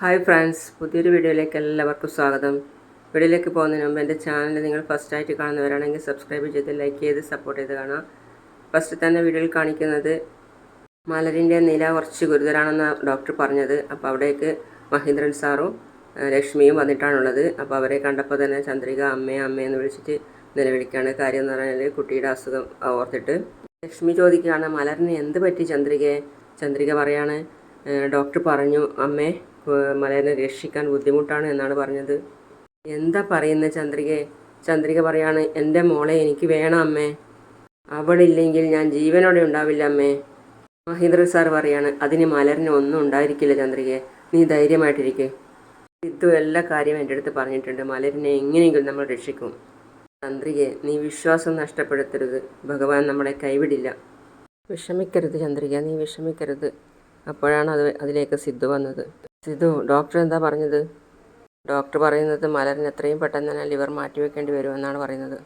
Hi friends പുതിയൊരു വീഡിയോയിലേക്ക് എല്ലാവർക്കും സ്വാഗതം. വീഡിയോയിലേക്ക് പോകുന്നതിന് മുമ്പ് എന്റെ ചാനൽ നിങ്ങൾ ഫസ്റ്റായിട്ട് കാണുന്നവരാണെങ്കിൽ സബ്സ്ക്രൈബ് ചെയ്ത് ലൈക്ക് ചെയ്ത് സപ്പോർട്ട് ചെയ്ത് കാണാം ഫസ്റ്റ് തന്നെ വീഡിയോയിൽ കാണിക്കുന്നത് മലരിന്റെ നില കുറച്ച് ഗുരുതരാണെന്ന് ഡോക്ടർ പറഞ്ഞത്. അപ്പോൾ അവിടേക്ക് മഹേന്ദ്രൻ സാറും ലക്ഷ്മിയും വന്നിട്ടാണുള്ളത്. അപ്പോൾ അവരെ കണ്ടപ്പോൾ തന്നെ ചന്ദ്രിക അമ്മയെ അമ്മയെന്ന് വിളിച്ചിട്ട് നിലവിളിക്കുകയാണ്. കാര്യം എന്ന് പറഞ്ഞാൽ കുട്ടിയുടെ അസുഖം ഓർത്തിട്ട്. ലക്ഷ്മി ചോദിക്കുകയാണ് മലറിന് എന്ത് പറ്റി ചന്ദ്രികയെ? ചന്ദ്രിക പറയാണ് ഡോക്ടർ പറഞ്ഞു അമ്മേ ഏഹ്, മലറിനെ രക്ഷിക്കാൻ ബുദ്ധിമുട്ടാണ് എന്നാണ് പറഞ്ഞത്. എന്താ പറയുന്നത് ചന്ദ്രികയെ ചന്ദ്രിക പറയാണ് എന്റെ മോളെ എനിക്ക് വേണം അമ്മേ. അവളില്ലെങ്കിൽ ഞാൻ ജീവനോടെ ഉണ്ടാവില്ല അമ്മേ. മഹീന്ദ്ര സാർ പറയാണ് അതിന് മലറിന് ഒന്നും ഉണ്ടായിരിക്കില്ല ചന്ദ്രികയെ നീ ധൈര്യമായിട്ടിരിക്കെ. സിദ്ധു എല്ലാ കാര്യവും എന്റെ അടുത്ത് പറഞ്ഞിട്ടുണ്ട്. മലരിനെ എങ്ങനെയെങ്കിലും നമ്മൾ രക്ഷിക്കും. ചന്ദ്രികയെ നീ വിശ്വാസം നഷ്ടപ്പെടുത്തരുത്. ഭഗവാൻ നമ്മളെ കൈവിടില്ല. വിഷമിക്കരുത് ചന്ദ്രിക നീ വിഷമിക്കരുത്. അപ്പോഴാണ് അത് അതിലേക്ക് സിദ്ധു വന്നത്. സിദ്ധു ഡോക്ടർ എന്താ പറഞ്ഞത്? ഡോക്ടർ പറയുന്നത് മലറിന് എത്രയും പെട്ടെന്ന് തന്നെ ലിവർ മാറ്റിവെക്കേണ്ടി വരുമെന്നാണ് പറയുന്നത്.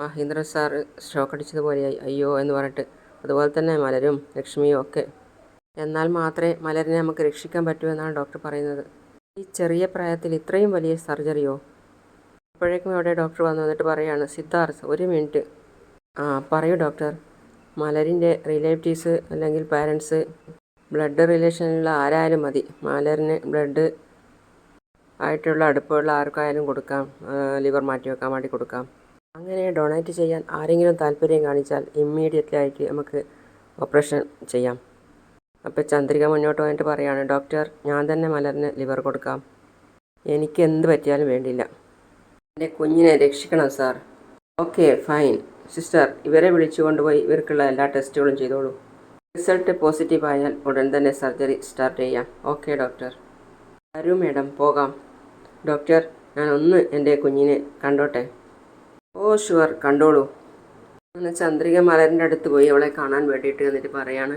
മഹേന്ദ്ര സാർ ഷോക്ക് അടിച്ചതുപോലെയായി അയ്യോ എന്ന് പറഞ്ഞിട്ട്. അതുപോലെ തന്നെ മലരും ലക്ഷ്മിയും ഒക്കെ. എന്നാൽ മാത്രമേ മലരിനെ നമുക്ക് രക്ഷിക്കാൻ പറ്റൂ എന്നാണ് ഡോക്ടർ പറയുന്നത്. ഈ ചെറിയ പ്രായത്തിൽ ഇത്രയും വലിയ സർജറിയോ? അപ്പോഴേക്കും അവിടെ ഡോക്ടർ വന്നു വന്നിട്ട് പറയാണ് സിദ്ധാർത്ഥ് ഒരു മിനിറ്റ്. ആ പറയൂ ഡോക്ടർ. മലരിന്റെ റിലേറ്റീവ്സ് അല്ലെങ്കിൽ പാരൻസ് ബ്ലഡ് റിലേഷനിലുള്ള ആരായാലും മതി. മാലറിന് ബ്ലഡ് ആയിട്ടുള്ള അടുപ്പമുള്ള ആർക്കായാലും കൊടുക്കാം. ലിവർ മാറ്റി വെക്കാൻ വേണ്ടി കൊടുക്കാം. അങ്ങനെ ഡൊണേറ്റ് ചെയ്യാൻ ആരെങ്കിലും താല്പര്യം കാണിച്ചാൽ ഇമ്മീഡിയറ്റ്ലി ആയിട്ട് നമുക്ക് ഓപ്പറേഷൻ ചെയ്യാം. അപ്പോൾ ചന്ദ്രിക മുന്നോട്ട് പോയിട്ട് പറയുകയാണ് ഡോക്ടർ ഞാൻ തന്നെ മലറിന് ലിവർ കൊടുക്കാം. എനിക്ക് എന്ത് പറ്റിയാലും വേണ്ടില്ല. എന്റെ കുഞ്ഞിനെ രക്ഷിക്കണം സാർ ഓക്കെ ഫൈൻ സിസ്റ്റർ ഇവരെ വിളിച്ചു കൊണ്ടുപോയി ഇവർക്കുള്ള എല്ലാ ടെസ്റ്റുകളും ചെയ്തോളൂ. റിസൾട്ട് പോസിറ്റീവ് ആയാൽ ഉടൻ തന്നെ സർജറി സ്റ്റാർട്ട് ചെയ്യാം. Okay doctor. വരൂ മേഡം. പോകാം. ഡോക്ടർ ഞാൻ ഒന്ന് എന്റെ കുഞ്ഞിനെ കണ്ടോട്ടെ? Oh sure. കണ്ടോളൂ. അങ്ങനെ ചന്ദ്രിക മലരിന്റെ അടുത്ത് പോയി അവളെ കാണാൻ വേണ്ടിയിട്ട് എന്നിട്ട് പറയാണ്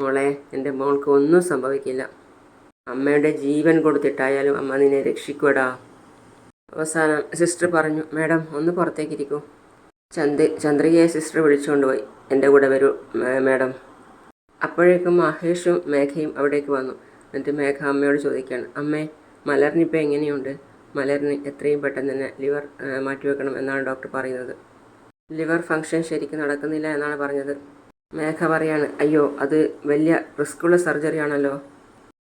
മോളെ എന്റെ മോൾക്ക് ഒന്നും സംഭവിക്കില്ല. അമ്മയുടെ ജീവൻ കൊടുത്തിട്ടായാലും അമ്മ നിന്നെ രക്ഷിക്കൂടാ അവസാനം സിസ്റ്റർ പറഞ്ഞു മേഡം ഒന്ന് പുറത്തേക്കിരിക്കൂ ചന്ദ് ചന്ദ്രികയെ സിസ്റ്റർ വിളിച്ചുകൊണ്ട് പോയി എന്റെ കൂടെ വരൂ മേഡം മാഡം. അപ്പോഴേക്കും മഹേഷും മേഘയും അവിടേക്ക് വന്നു. എന്നിട്ട് മേഘ അമ്മയോട് ചോദിക്കുകയാണ് അമ്മേ മലറിനിപ്പോൾ എങ്ങനെയുണ്ട്? മലറിന് എത്രയും പെട്ടെന്ന് തന്നെ ലിവർ മാറ്റിവെക്കണം എന്നാണ് ഡോക്ടർ പറയുന്നത്. ലിവർ ഫങ്ഷൻ ശരിക്കും നടക്കുന്നില്ല എന്നാണ് പറഞ്ഞത്. മേഘ പറയാണ് അയ്യോ അത് വലിയ റിസ്ക്കുള്ള സർജറി ആണല്ലോ.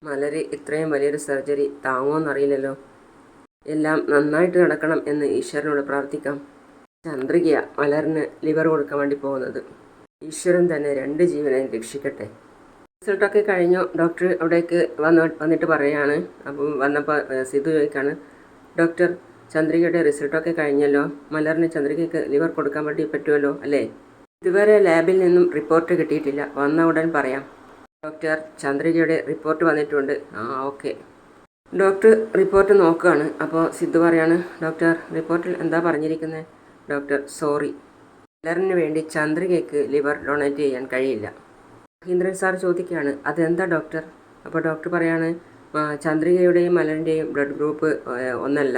മലര് ഇത്രയും വലിയൊരു സർജറി താങ്ങുമെന്നറിയില്ലല്ലോ എല്ലാം നന്നായിട്ട് നടക്കണം എന്ന് ഈശ്വരനോട് പ്രാർത്ഥിക്കാം. ചന്ദ്രികയ മലറിന് ലിവർ കൊടുക്കാൻ വേണ്ടി പോകുന്നത്. ഈശ്വരൻ തന്നെ രണ്ട് ജീവനെ രക്ഷിക്കട്ടെ. റിസൾട്ടൊക്കെ കഴിഞ്ഞു. ഡോക്ടർ അവിടേക്ക് വന്ന് വന്നിട്ട് പറയുകയാണ് അപ്പം വന്നപ്പോൾ സിധു ചോദിക്കാണ് ഡോക്ടർ ചന്ദ്രികയുടെ റിസൾട്ടൊക്കെ കഴിഞ്ഞല്ലോ? മലറിന് ചന്ദ്രികയ്ക്ക് ലിവർ കൊടുക്കാൻ വേണ്ടി പറ്റുമല്ലോ അല്ലേ? ഇതുവരെ ലാബിൽ നിന്നും റിപ്പോർട്ട് കിട്ടിയിട്ടില്ല. വന്ന ഉടൻ പറയാം. ഡോക്ടർ ചന്ദ്രികയുടെ റിപ്പോർട്ട് വന്നിട്ടുണ്ട്. ആ ഓക്കെ. ഡോക്ടർ റിപ്പോർട്ട് നോക്കുകയാണ് അപ്പോൾ സിദ്ധു പറയാണ് ഡോക്ടർ റിപ്പോർട്ടിൽ എന്താ പറഞ്ഞിരിക്കുന്നത് ഡോക്ടർ സോറി. മലറിന് വേണ്ടി ചന്ദ്രികയ്ക്ക് ലിവർ ഡൊണേറ്റ് ചെയ്യാൻ കഴിയില്ല. മഹീന്ദ്രൻ സാർ ചോദിക്കുകയാണ് അതെന്താ ഡോക്ടർ? അപ്പോൾ ഡോക്ടർ പറയാണ് ചന്ദ്രികയുടെയും മലറിന്റെയും ബ്ലഡ് ഗ്രൂപ്പ് ഒന്നല്ല.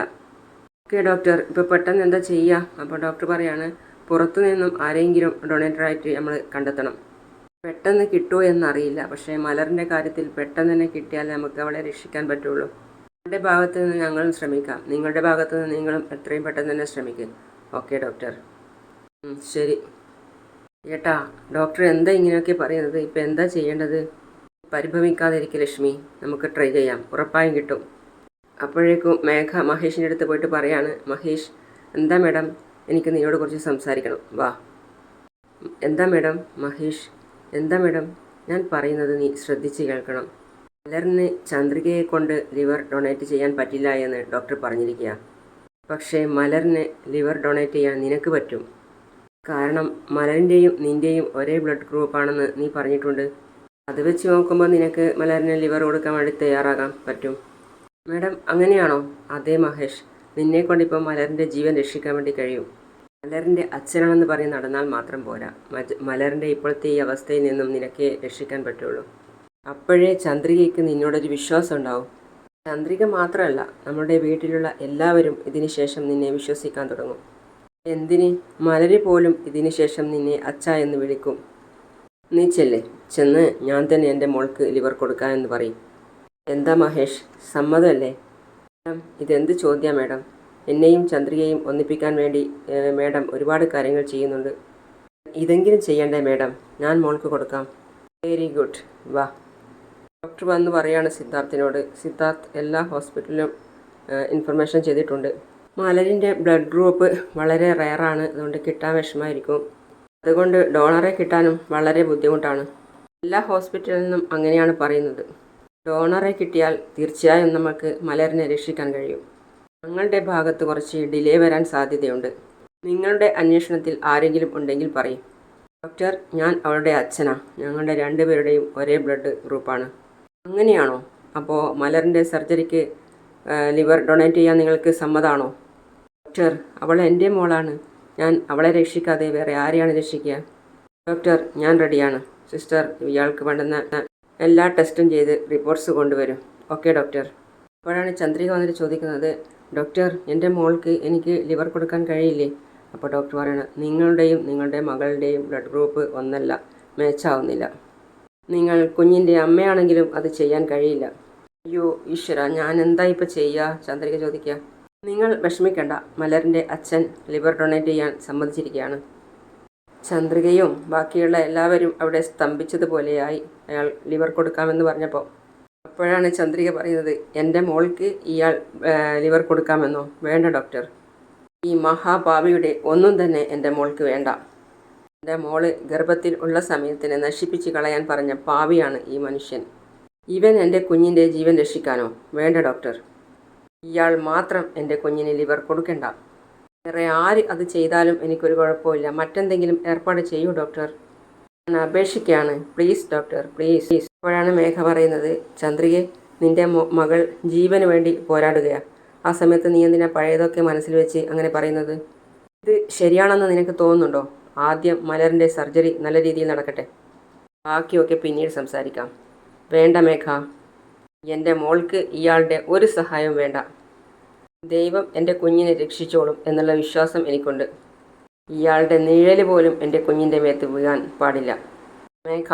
ഓക്കെ ഡോക്ടർ ഇപ്പോൾ പെട്ടെന്ന് എന്താ ചെയ്യുക അപ്പോൾ ഡോക്ടർ പറയാണ് പുറത്തു നിന്നും ആരെങ്കിലും ഡൊണേറ്ററായിട്ട് നമ്മൾ കണ്ടെത്തണം. പെട്ടെന്ന് കിട്ടുമോ എന്നറിയില്ല പക്ഷേ മലറിന്റെ കാര്യത്തിൽ പെട്ടെന്ന് തന്നെ കിട്ടിയാൽ നമുക്ക് അവളെ രക്ഷിക്കാൻ പറ്റുള്ളൂ. നിങ്ങളുടെ ഭാഗത്ത് നിന്ന് ഞങ്ങളും ശ്രമിക്കാം. നിങ്ങളുടെ ഭാഗത്ത് നിന്ന് നിങ്ങളും എത്രയും പെട്ടെന്ന് തന്നെ ശ്രമിക്കും. Okay doctor. ശരി. ഏട്ടാ ഡോക്ടർ എന്താ ഇങ്ങനെയൊക്കെ പറയുന്നത്? ഇപ്പം എന്താ ചെയ്യേണ്ടത്? പരിഭവിക്കാതിരിക്കുക ലക്ഷ്മി. നമുക്ക് ട്രൈ ചെയ്യാം. ഉറപ്പായും കിട്ടും. അപ്പോഴേക്കും മേഘ മഹേഷിന്റെ അടുത്ത് പോയിട്ട് പറയാണ് മഹേഷ് എന്താ മേഡം? എനിക്ക് നിന്നോട് കുറച്ച് സംസാരിക്കണം. വാ. എന്താ മേഡം? മഹേഷ് എന്താ മേഡം? ഞാൻ പറയുന്നത് നീ ശ്രദ്ധിച്ച് കേൾക്കണം. മലറിന് ചന്ദ്രികയെ കൊണ്ട് ലിവർ ഡൊണേറ്റ് ചെയ്യാൻ പറ്റില്ല എന്ന് ഡോക്ടർ പറഞ്ഞിരിക്കുക പക്ഷേ മലറിന് ലിവർ ഡൊണേറ്റ് ചെയ്യാൻ നിനക്ക് പറ്റും. കാരണം മലറിന്റെയും നിന്റെയും ഒരേ ബ്ലഡ് ഗ്രൂപ്പ് ആണെന്ന് നീ പറഞ്ഞിട്ടുണ്ട്. അത് വെച്ച് നോക്കുമ്പോൾ നിനക്ക് മലറിന് ലിവർ കൊടുക്കാൻ വേണ്ടി തയ്യാറാകാൻ പറ്റും. മാഡം അങ്ങനെയാണോ? അതേ മഹേഷ് നിന്നെ കൊണ്ടിപ്പോൾ മലറിന്റെ ജീവൻ രക്ഷിക്കാൻ വേണ്ടി കഴിയും. മലറിന്റെ അച്ഛനാണെന്ന് പറഞ്ഞ് നടന്നാൽ മാത്രം പോരാ. മലറിന്റെ ഇപ്പോഴത്തെ ഈ അവസ്ഥയിൽ നിന്നും നിനക്ക് രക്ഷിക്കാൻ പറ്റുള്ളൂ. അപ്പോഴേ ചന്ദ്രികയ്ക്ക് നിന്നോടൊരു വിശ്വാസം ഉണ്ടാവും. ചന്ദ്രിക മാത്രമല്ല നമ്മുടെ വീട്ടിലുള്ള എല്ലാവരും ഇതിനുശേഷം നിന്നെ വിശ്വസിക്കാൻ തുടങ്ങും. എന്തിന്? മലരി പോലും ഇതിനു ശേഷം നിന്നെ അച്ഛ എന്ന് വിളിക്കും. നീ ചെല്ലേ. ചെന്ന് ഞാൻ തന്നെ എന്റെ മോൾക്ക് ലിവർ കൊടുക്കാമെന്ന് പറയും. എന്താ മഹേഷ്? സമ്മതമല്ലേ? മാഡം ഇതെന്ത് ചോദ്യം മാഡം? എന്നെയും ചന്ദ്രികയും ഒന്നിപ്പിക്കാൻ വേണ്ടി മാഡം ഒരുപാട് കാര്യങ്ങൾ ചെയ്യുന്നുണ്ട്. ഇതെങ്കിലും ചെയ്യണ്ടേ മാഡം? ഞാൻ മോൾക്ക് കൊടുക്കാം. Very good. വാ. ഡോക്ടർ വന്ന് പറയാണ് സിദ്ധാർത്ഥിനോട്. സിദ്ധാർത്ഥ് എല്ലാ ഹോസ്പിറ്റലിലും ഇൻഫർമേഷൻ ചെയ്തിട്ടുണ്ട്. മലരിന്റെ ബ്ലഡ് ഗ്രൂപ്പ് വളരെ റയറാണ് അതുകൊണ്ട് കിട്ടാൻ വിഷമമായിരിക്കും. അതുകൊണ്ട് ഡോണറെ കിട്ടാനും വളരെ ബുദ്ധിമുട്ടാണ്. എല്ലാ ഹോസ്പിറ്റലിൽ നിന്നും അങ്ങനെയാണ് പറയുന്നത്. ഡോണറെ കിട്ടിയാൽ തീർച്ചയായും നമുക്ക് മലറിനെ രക്ഷിക്കാൻ കഴിയും. ഞങ്ങളുടെ ഭാഗത്ത് കുറച്ച് ഡിലേ വരാൻ സാധ്യതയുണ്ട്. നിങ്ങളുടെ അന്വേഷണത്തിൽ ആരെങ്കിലും ഉണ്ടെങ്കിൽ പറയും. ഡോക്ടർ ഞാൻ അവളുടെ അച്ഛനാ. ഞങ്ങളുടെ രണ്ടുപേരുടെയും ഒരേ ബ്ലഡ് ഗ്രൂപ്പാണ് അങ്ങനെയാണോ? അപ്പോൾ മലറിന്റെ സർജറിക്ക് ലിവർ ഡൊണേറ്റ് ചെയ്യാൻ നിങ്ങൾക്ക് സമ്മതമാണോ ഡോക്ടർ അവൾ എന്റെ മോളാണ്. ഞാൻ അവളെ രക്ഷിക്കാതെ വേറെ ആരെയാണ് രക്ഷിക്കുക? ഡോക്ടർ ഞാൻ റെഡിയാണ്. സിസ്റ്റർ ഇയാൾക്ക് വേണ്ടുന്ന എല്ലാ ടെസ്റ്റും ചെയ്ത് റിപ്പോർട്ട്സ് കൊണ്ടുവരും. Okay doctor. അപ്പോഴാണ് ചന്ദ്രിക വന്നിട്ട് ചോദിക്കുന്നത് ഡോക്ടർ എന്റെ മോൾക്ക് എനിക്ക് ലിവർ കൊടുക്കാൻ കഴിയില്ലേ? അപ്പോൾ ഡോക്ടർ പറയണം നിങ്ങളുടെയും നിങ്ങളുടെ മകളുടെയും ബ്ലഡ് ഗ്രൂപ്പ് ഒന്നല്ല മാച്ചാവുന്നില്ല. നിങ്ങൾ കുഞ്ഞിന്റെ അമ്മയാണെങ്കിലും അത് ചെയ്യാൻ കഴിയില്ല. അയ്യോ ഈശ്വര ഞാൻ എന്താ ഇപ്പോൾ ചെയ്യുക ചന്ദ്രിക ചോദിക്കുക. നിങ്ങൾ വിഷമിക്കണ്ട. മലറിന്റെ അച്ഛൻ ലിവർ ഡൊണേറ്റ് ചെയ്യാൻ സമ്മതിച്ചിരിക്കുകയാണ്. ചന്ദ്രികയും ബാക്കിയുള്ള എല്ലാവരും അവിടെ സ്തംഭിച്ചതുപോലെയായി അയാൾ ലിവർ കൊടുക്കാമെന്ന് പറഞ്ഞപ്പോൾ. അപ്പോഴാണ് ചന്ദ്രിക പറയുന്നത് എന്റെ മോൾക്ക് ഇയാൾ ലിവർ കൊടുക്കാമെന്നോ? വേണ്ട ഡോക്ടർ. ഈ മഹാഭാവിയുടെ ഒന്നും തന്നെ എന്റെ മോൾക്ക് വേണ്ട. എന്റെ മോൾ ഗർഭത്തിൽ ഉള്ള സമയത്തിന് നശിപ്പിച്ച് കളയാൻ പറഞ്ഞ പാവിയാണ് ഈ മനുഷ്യൻ. ഇവൻ എന്റെ കുഞ്ഞിന്റെ ജീവൻ രക്ഷിക്കാനോ? വേണ്ട ഡോക്ടർ. ഇയാൾ മാത്രം എന്റെ കുഞ്ഞിന് ലിവർ കൊടുക്കണ്ട. വേറെ ആര് അത് ചെയ്താലും എനിക്കൊരു കുഴപ്പമില്ല. മറ്റെന്തെങ്കിലും ഏർപ്പാട് ചെയ്യൂ ഡോക്ടർ. ഞാൻ അപേക്ഷിക്കുകയാണ്. Please doctor please. പ്ലീസ് ഇപ്പോഴാണ് മേഘ പറയുന്നത് ചന്ദ്രികെ നിന്റെ മകൾ ജീവന് വേണ്ടി പോരാടുകയാണ് ആ സമയത്ത് നീ എന്തിനാ പഴയതൊക്കെ മനസ്സിൽ വെച്ച് അങ്ങനെ പറയുന്നത്? ഇത് ശരിയാണെന്ന് നിനക്ക് തോന്നുന്നുണ്ടോ? ആദ്യം മലറിന്റെ സർജറി നല്ല രീതിയിൽ നടക്കട്ടെ. ബാക്കിയൊക്കെ പിന്നീട് സംസാരിക്കാം. വേണ്ട മേഘ. എന്റെ മോൾക്ക് ഇയാളുടെ ഒരു സഹായവും വേണ്ട. ദൈവം എന്റെ കുഞ്ഞിനെ രക്ഷിച്ചോളും എന്നുള്ള വിശ്വാസം എനിക്കുണ്ട്. ഇയാളുടെ നിഴൽ പോലും എന്റെ കുഞ്ഞിന്റെ മേത്ത് വീഴാൻ പാടില്ല. മേഘ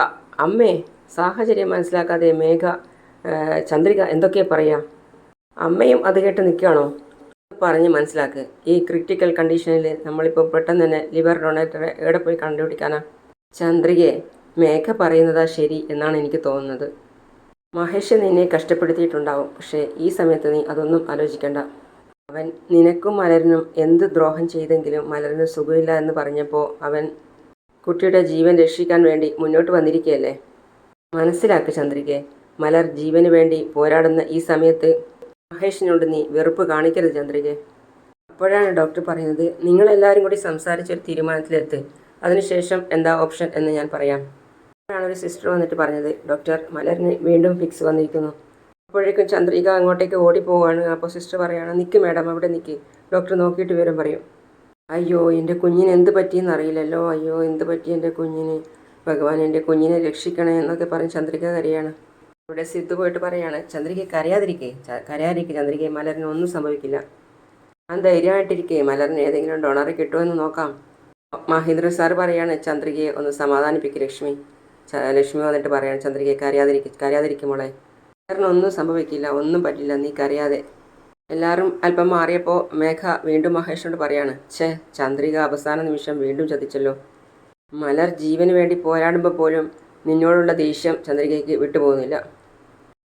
അമ്മേ സാഹചര്യം മനസ്സിലാക്കാതെ മേഘ ചന്ദ്രിക എന്തൊക്കെയാ പറയാ? അമ്മയും അത് കേട്ട് നിൽക്കുകയാണോ? പറഞ്ഞ് മനസ്സിലാക്ക്. ഈ ക്രിട്ടിക്കൽ കണ്ടീഷനിൽ നമ്മളിപ്പോൾ പെട്ടെന്ന് തന്നെ ലിവർ ഡൊണേറ്ററെ എവിടെ പോയി കണ്ടുപിടിക്കാനാ? ചന്ദ്രികയെ മേഘ പറയുന്നതാ ശരി എന്നാണ് എനിക്ക് തോന്നുന്നത്. മഹേഷ് നിന്നെ കഷ്ടപ്പെടുത്തിയിട്ടുണ്ടാവും. പക്ഷേ ഈ സമയത്ത് നീ അതൊന്നും ആലോചിക്കണ്ട. അവൻ നിനക്കും മലരനും എന്ത് ദ്രോഹം ചെയ്തെങ്കിലും മലരന് സുഖമില്ല എന്ന് പറഞ്ഞപ്പോൾ അവൻ കുട്ടിയുടെ ജീവൻ രക്ഷിക്കാൻ വേണ്ടി മുന്നോട്ട് വന്നിരിക്കുകയല്ലേ? മനസ്സിലാക്ക് ചന്ദ്രികെ മലർ ജീവന് വേണ്ടി പോരാടുന്ന ഈ സമയത്ത് മഹേഷിനോട് നീ വെറുപ്പ് കാണിക്കരുത് ചന്ദ്രികെ. അപ്പോഴാണ് ഡോക്ടർ പറയുന്നത് നിങ്ങളെല്ലാവരും കൂടി സംസാരിച്ചൊരു തീരുമാനത്തിലെത്ത്. അതിനുശേഷം എന്താ ഓപ്ഷൻ എന്ന് ഞാൻ പറയാം. അപ്പോഴാണ് ഒരു സിസ്റ്റർ വന്നിട്ട് പറഞ്ഞത്. ഡോക്ടർ മലറിന് വീണ്ടും ഫിക്സ് വന്നിരിക്കുന്നു. അപ്പോഴേക്കും ചന്ദ്രിക അങ്ങോട്ടേക്ക് ഓടിപ്പോവാണ്. അപ്പോൾ സിസ്റ്റർ പറയാണ് നിൽക്ക് മാഡം അവിടെ നിൽക്ക് ഡോക്ടർ നോക്കിയിട്ട് വിവരം പറയും. അയ്യോ എന്റെ കുഞ്ഞിന് എന്ത് പറ്റിയെന്ന് അറിയില്ലല്ലോ. അയ്യോ എന്ത് പറ്റി എന്റെ കുഞ്ഞിന്? ഭഗവാൻ എന്റെ കുഞ്ഞിനെ രക്ഷിക്കണേ എന്നൊക്കെ പറഞ്ഞ് ചന്ദ്രിക കരയാണ്. ഇവിടെ സിദ്ധു പോയിട്ട് പറയാണ് ചന്ദ്രിക കരയാതിരിക്കേ. കരയാതിരിക്കേ കരയാതിരിക്കെ ചന്ദ്രിക മലറിന് ഒന്നും സംഭവിക്കില്ല. ഞാൻ ധൈര്യമായിട്ടിരിക്കേ. മലറിന് ഏതെങ്കിലും ഡോണറെ കിട്ടുമെന്ന് നോക്കാം. മഹേന്ദ്ര സാർ പറയാണ് ചന്ദ്രികയെ ഒന്ന് സമാധാനിപ്പിക്കുക ലക്ഷ്മി. ലക്ഷ്മി വന്നിട്ട് പറയാണ് ചന്ദ്രികയെ കരയാതിരിക്കും കരയാതിരിക്കും മോളെ. ഒന്നും സംഭവിക്കില്ല ഒന്നും പറ്റില്ല നീ കരയാതെ. എല്ലാവരും അല്പം മാറിയപ്പോൾ മേഘ വീണ്ടും മഹേഷിനോട് പറയാണ് ഛേ ചന്ദ്രിക അവസാന നിമിഷം വീണ്ടും ചതിച്ചല്ലോ. മലർ ജീവന് വേണ്ടി പോരാടുമ്പോൾ പോലും നിന്നോടുള്ള ദേഷ്യം ചന്ദ്രികയ്ക്ക് വിട്ടുപോകുന്നില്ല.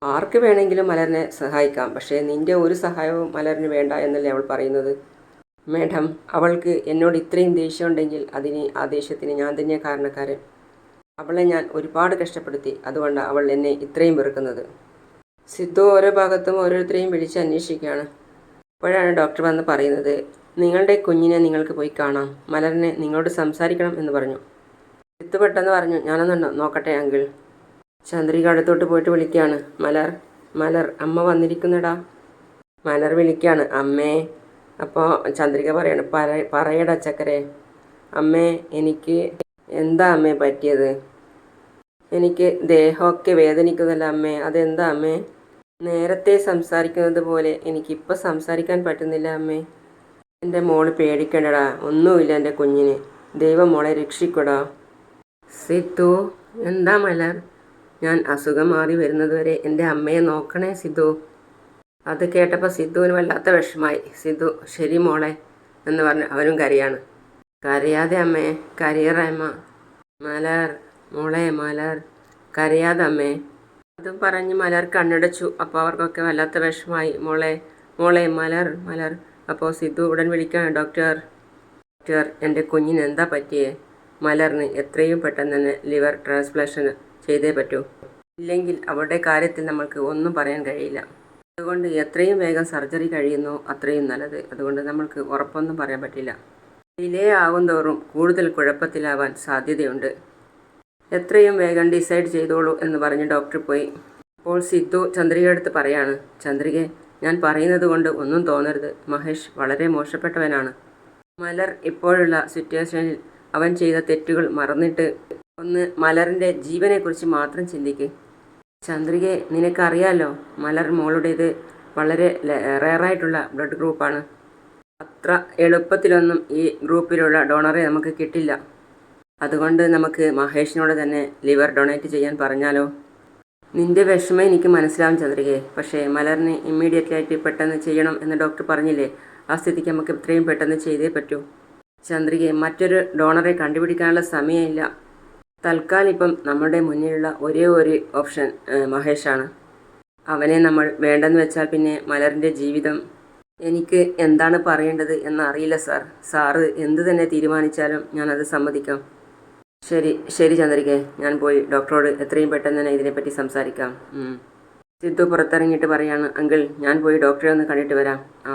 ആർക്ക് വേണമെങ്കിലും മലറിനെ സഹായിക്കാം പക്ഷേ നിന്റെ ഒരു സഹായവും മലറിന് വേണ്ട എന്നല്ലേ അവൾ പറയുന്നത്. മേഡം അവൾക്ക് എന്നോട് ഇത്രയും ദേഷ്യമുണ്ടെങ്കിൽ അതിന് ആ ദേഷ്യത്തിന് ഞാൻ തന്നെ കാരണക്കാരൻ. അവളെ ഞാൻ ഒരുപാട് കഷ്ടപ്പെടുത്തി. അതുകൊണ്ട് അവൾ എന്നെ ഇത്രയും വെറുക്കുന്നത്. സിദ്ധു ഓരോ ഭാഗത്തും ഓരോരുത്തരെയും വിളിച്ച് അന്വേഷിക്കുകയാണ്. അപ്പോഴാണ് ഡോക്ടർ വന്ന് പറയുന്നത് നിങ്ങളുടെ കുഞ്ഞിനെ നിങ്ങൾക്ക് പോയി കാണാം. മലറിനെ നിങ്ങളോട് സംസാരിക്കണം എന്ന് പറഞ്ഞു. സിദ്ധു പെട്ടെന്ന് പറഞ്ഞു ഞാനൊന്നുണ്ടോ നോക്കട്ടെ അങ്കിൾ. ചന്ദ്രിക അടുത്തോട്ട് പോയിട്ട് വിളിക്കുകയാണ്. മലർ മലർ അമ്മ വന്നിരിക്കുന്നടാ. മലർ വിളിക്കുകയാണ് അമ്മേ. അപ്പോൾ ചന്ദ്രിക പറയാണ് പറ പറയടാ ചക്കരെ. അമ്മേ എനിക്ക് എന്താ അമ്മേ പറ്റിയത്? എനിക്ക് ദേഹമൊക്കെ വേദനിക്കുന്നല്ല അമ്മേ. അതെന്താ അമ്മേ? നേരത്തെ സംസാരിക്കുന്നത് പോലെ എനിക്കിപ്പോൾ സംസാരിക്കാൻ പറ്റുന്നില്ല അമ്മേ. എന്റെ മോൾ പേടിക്കണ്ടടാ. ഒന്നുമില്ല എന്റെ കുഞ്ഞിന്. ദൈവം മോളെ രക്ഷിക്കടാ. സിദ്ധു എന്താ മലർ? ഞാൻ അസുഖം മാറി വരുന്നതുവരെ എന്റെ അമ്മയെ നോക്കണേ സിദ്ധു. അത് കേട്ടപ്പോൾ സിദ്ധുവിന് വല്ലാത്ത വിഷമായി സിദ്ധു ശരി മോളെ എന്ന് പറഞ്ഞ് അവനും കരയാണ്. കരയാതെ അമ്മേ കരയറമ്മ മലർ മോളെ മലർ. കരയാതെ അമ്മേ. അതും പറഞ്ഞ് മലർ കണ്ണടച്ചു. അപ്പോൾ അവർക്കൊക്കെ വല്ലാത്ത വിഷമായി. മോളെ മോളെ മലർ മലർ. അപ്പോൾ സിദ്ധു ഉടൻ വിളിക്കാണ് ഡോക്ടർ ഡോക്ടർ എന്റെ കുഞ്ഞിന് എന്താ പറ്റിയേ? മലറിന് എത്രയും പെട്ടെന്ന് തന്നെ ലിവർ ട്രാൻസ്പ്ലാഷൻ ചെയ്തേ പറ്റൂ. ഇല്ലെങ്കിൽ അവരുടെ കാര്യത്തിൽ നമ്മൾക്ക് ഒന്നും പറയാൻ കഴിയില്ല. അതുകൊണ്ട് എത്രയും വേഗം സർജറി കഴിയുന്നോ. അത്രയും നല്ലത്. അതുകൊണ്ട് നമ്മൾക്ക് ഉറപ്പൊന്നും പറയാൻ പറ്റില്ല. ഡിലേ ആകുന്തോറും കൂടുതൽ കുഴപ്പത്തിലാവാൻ സാധ്യതയുണ്ട്. എത്രയും വേഗം ഡിസൈഡ് ചെയ്തോളൂ എന്ന് പറഞ്ഞ് ഡോക്ടർ പോയി. അപ്പോൾ സിദ്ധു ചന്ദ്രികയെടുത്ത് പറയാണ് ചന്ദ്രികെ ഞാൻ പറയുന്നത് കൊണ്ട് ഒന്നും തോന്നരുത്. മഹേഷ് വളരെ മോശപ്പെട്ടവനാണ്. മലർ ഇപ്പോഴുള്ള സിറ്റുവേഷനിൽ അവൻ ചെയ്ത തെറ്റുകൾ മറന്നിട്ട് ഒന്ന് മലറിന്റെ ജീവനെക്കുറിച്ച് മാത്രം ചിന്തിക്ക്. ചന്ദ്രികെ നിനക്കറിയാലോ മലർ മോളുടേത് വളരെ റേറായിട്ടുള്ള ബ്ലഡ് ഗ്രൂപ്പാണ്. അത്ര എളുപ്പത്തിലൊന്നും ഈ ഗ്രൂപ്പിലുള്ള ഡോണറെ നമുക്ക് കിട്ടില്ല. അതുകൊണ്ട് നമുക്ക് മഹേഷിനോട് തന്നെ ലിവർ ഡൊണേറ്റ് ചെയ്യാൻ പറഞ്ഞാലോ? നിന്റെ വിഷമം എനിക്ക് മനസ്സിലാവും ചന്ദ്രികയെ. പക്ഷേ മലറിന് ഇമ്മീഡിയറ്റ്ലി ആയിട്ട് പെട്ടെന്ന് ചെയ്യണം എന്ന് ഡോക്ടർ പറഞ്ഞില്ലേ? ആ സ്ഥിതിക്ക് നമുക്ക് ഇത്രയും പെട്ടെന്ന് ചെയ്തേ പറ്റൂ. ചന്ദ്രികയെ മറ്റൊരു ഡോണറെ കണ്ടുപിടിക്കാനുള്ള സമയമില്ല. തൽക്കാലം ഇപ്പം നമ്മുടെ മുന്നിലുള്ള ഒരേ ഒരു ഓപ്ഷൻ മഹേഷാണ്. അവനെ നമ്മൾ വേണ്ടെന്ന് വെച്ചാൽ പിന്നെ മലറിന്റെ ജീവിതം എനിക്ക് എന്താണ് പറയേണ്ടത് എന്നറിയില്ല സാർ. സാറ് എന്ത് തന്നെ തീരുമാനിച്ചാലും ഞാനത് സമ്മതിക്കാം. ശരി ശരി ചന്ദ്രികെ. ഞാൻ പോയി ഡോക്ടറോട് എത്രയും പെട്ടെന്ന് തന്നെ ഇതിനെപ്പറ്റി സംസാരിക്കാം. സിദ്ധു പുറത്തിറങ്ങിയിട്ട് പറയാണ് അങ്കിൾ ഞാൻ പോയി ഡോക്ടറെ ഒന്ന് കണ്ടിട്ട് വരാം. ആ.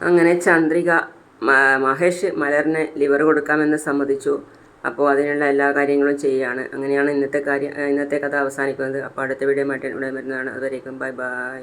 അങ്ങനെ ചന്ദ്രിക മഹേഷ് മലറിന് ലിവർ കൊടുക്കാമെന്ന് സമ്മതിച്ചു. അപ്പോൾ അതിനുള്ള എല്ലാ കാര്യങ്ങളും ചെയ്യുകയാണ് അങ്ങനെയാണ് ഇന്നത്തെ കാര്യം ഇന്നത്തെ കഥ അവസാനിക്കുന്നത്. അപ്പോൾ അടുത്ത വീഡിയോ മാറ്റി ഇവിടെ വരുന്നതാണ്. അതുവരേക്കും ബൈ ബൈ.